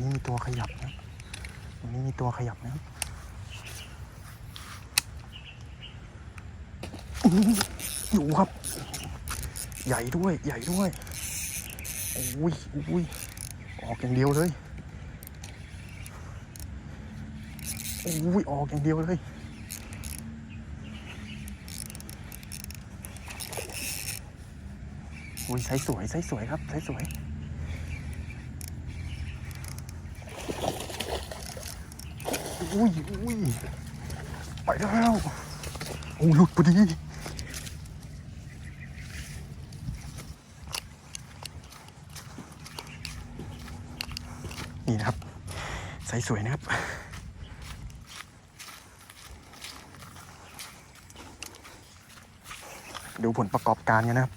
นี่มีตัวขยับนะตรงนี้มีตัวขยับนะครับอื้ออยู่ครับ ใหญ่ด้วย ใหญ่ด้วยโอ้ยโอ้ยออกอย่างเดียวเลยโอ้ยออกอย่างเดียวเลยอุ้ยไซส์สวยไซส์สวยครับไซส์สวย อุ้ยอุ้ยไปแล้วโอ้หลุดพอดีนี่นะครับไซส์สวยนะครับดูผลประกอบการกันนะครับ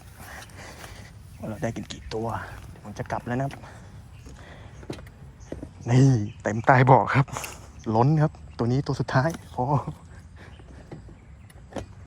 ว่าเราได้กันกี่ตัว ผมจะกลับแล้วนะครับ นี่เต็มใต้บาะครับ ล้นครับ ตัวนี้ตัวสุดท้ายพอ